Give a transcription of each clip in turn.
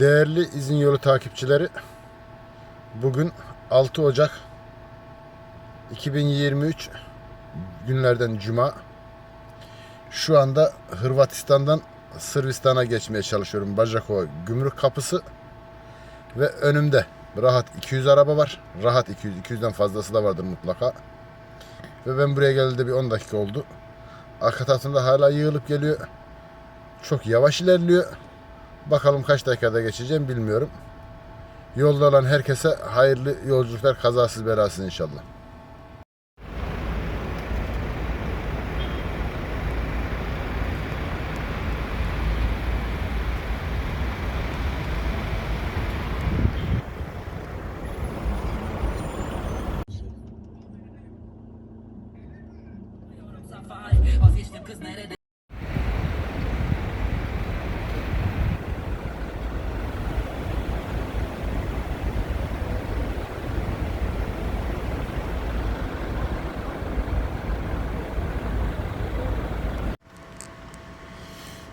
Değerli izin yolu takipçileri, bugün 6 Ocak 2023 günlerden Cuma. Şu anda Hırvatistan'dan Sırbistan'a geçmeye çalışıyorum. Bajakova gümrük kapısı ve önümde rahat 200 araba var. Rahat 200, 200'den fazlası da vardır mutlaka. Ve ben buraya geldiğinde bir 10 dakika oldu. Arka tarafında hala yığılıp geliyor. Çok yavaş ilerliyor. Bakalım kaç dakikada geçeceğim bilmiyorum. Yolda olan herkese hayırlı yolculuklar kazasız belasız inşallah.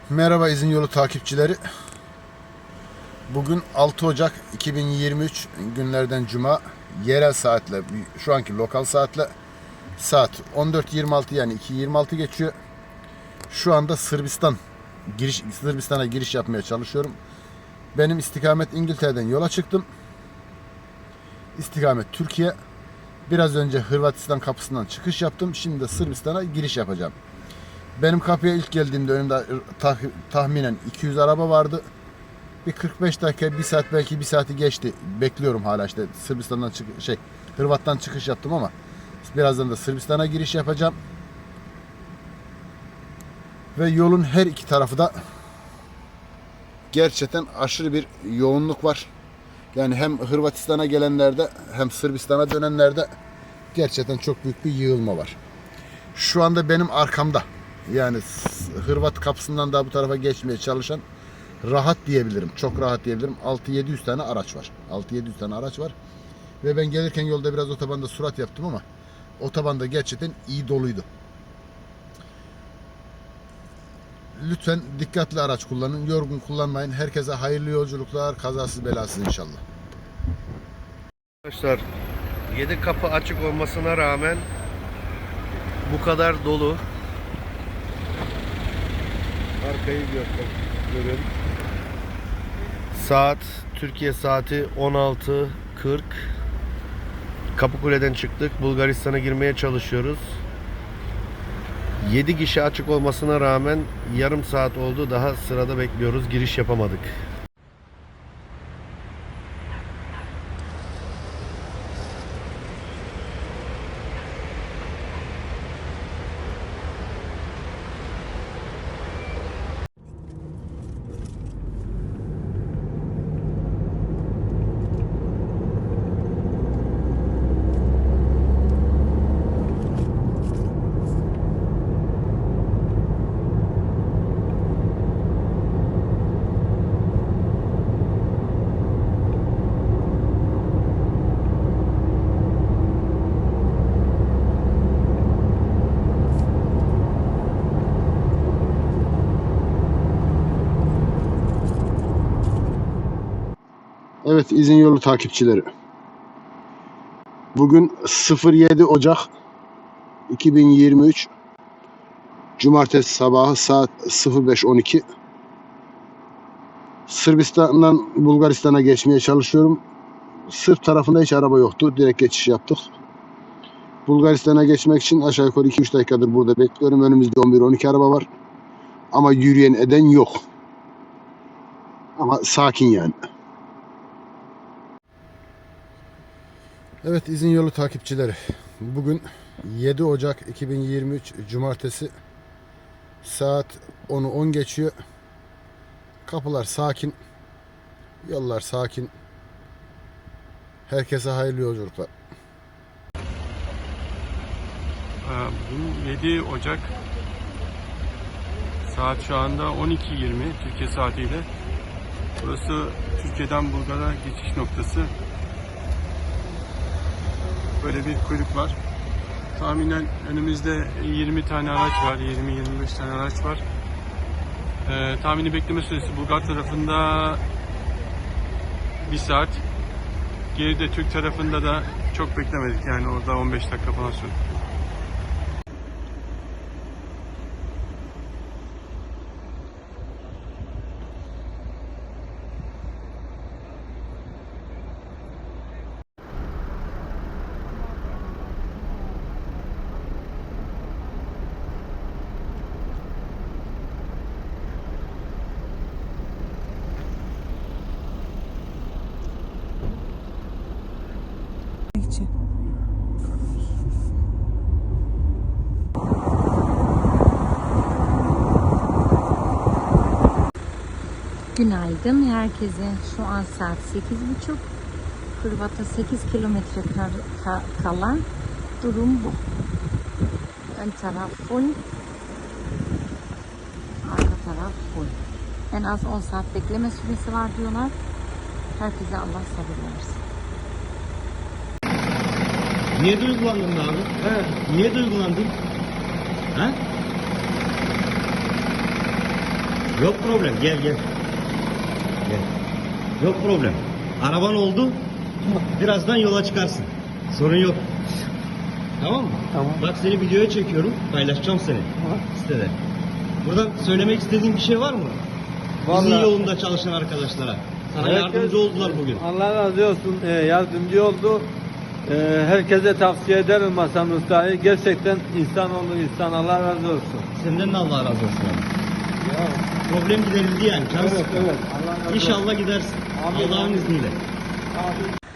Merhaba izin yolu takipçileri. Bugün 6 Ocak 2023 günlerden Cuma. Yerel saatle, şu anki lokal saatle saat 14.26 yani 2.26 geçiyor. Şu anda Sırbistan giriş Sırbistan'a giriş yapmaya çalışıyorum. Benim istikamet İngiltere'den yola çıktım. İstikamet Türkiye. Biraz önce Hırvatistan kapısından çıkış yaptım. Şimdi de Sırbistan'a giriş yapacağım. Benim kapıya ilk geldiğimde önümde tah- tahminen 200 araba vardı. Bir 45 dakika, bir saat belki bir saati geçti. Bekliyorum hala işte Sırbistan'dan çık şey Hırvat'tan çıkış yaptım ama birazdan da Sırbistan'a giriş yapacağım. Ve yolun her iki tarafı da gerçekten aşırı bir yoğunluk var. Yani hem Hırvatistan'a gelenlerde hem Sırbistan'a dönenlerde gerçekten çok büyük bir yığılma var. Şu anda benim arkamda yani Hırvat kapısından daha bu tarafa geçmeye çalışan rahat diyebilirim. Çok rahat diyebilirim. 6-700 tane araç var. 6-700 tane araç var. Ve ben gelirken yolda biraz otobanda surat yaptım ama otobanda gerçekten iyi doluydu. Lütfen dikkatli araç kullanın. Yorgun kullanmayın. Herkese hayırlı yolculuklar. Kazasız belasız inşallah. Arkadaşlar 7 kapı açık olmasına rağmen bu kadar dolu. Arkayı gör- görün. Saat Türkiye saati 16.40. Kapıkule'den çıktık. Bulgaristan'a girmeye çalışıyoruz. 7 kişi açık olmasına rağmen yarım saat oldu. Daha sırada bekliyoruz. Giriş yapamadık. Evet izin yolu takipçileri. Bugün 07 Ocak 2023 Cumartesi sabahı saat 05.12 Sırbistan'dan Bulgaristan'a geçmeye çalışıyorum. Sırp tarafında hiç araba yoktu. Direkt geçiş yaptık. Bulgaristan'a geçmek için aşağı yukarı 2-3 dakikadır burada bekliyorum. Önümüzde 11-12 araba var. Ama yürüyen eden yok. Ama sakin yani. Evet izin yolu takipçileri. Bugün 7 Ocak 2023 Cumartesi saat 10'u 10 geçiyor. Kapılar sakin. Yollar sakin. Herkese hayırlı yolculuklar. Ee, Bugün 7 Ocak saat şu anda 12.20 Türkiye saatiyle. Burası Türkiye'den Bulgar'a geçiş noktası. Böyle bir kuyruk var. Tahminen önümüzde 20 tane araç var, 20-25 tane araç var. Ee, tahmini bekleme süresi Bulgar tarafında bir saat. Geride Türk tarafında da çok beklemedik yani orada 15 dakika falan sürdü. Günaydın herkese. Şu an saat 8.30. Hırvat'a 8 kilometre kalan durum bu. Ön taraf full. Arka taraf full. En az 10 saat bekleme süresi var diyorlar. Herkese Allah sabır versin. Niye duygulandın abi? He. Niye duygulandın? He? Yok problem gel. Gel. Yok problem. Araban oldu. Birazdan yola çıkarsın. Sorun yok. Tamam mı? Tamam. Bak seni videoya çekiyorum. Paylaşacağım seni. Sitede. Buradan söylemek istediğin bir şey var mı? Bizim Vallahi- yolunda çalışan arkadaşlara. Sana Herkes- yardımcı oldular bugün. Allah razı olsun. Ee, yardımcı oldu. Ee, herkese tavsiye ederim Hasan Usta'yı. Gerçekten insan oldu insan. Allah razı olsun. Senden de Allah razı olsun. Abi. Problem giderildi yani. Evet, evet. İnşallah gidersin. Allah'ın izniyle. Abi,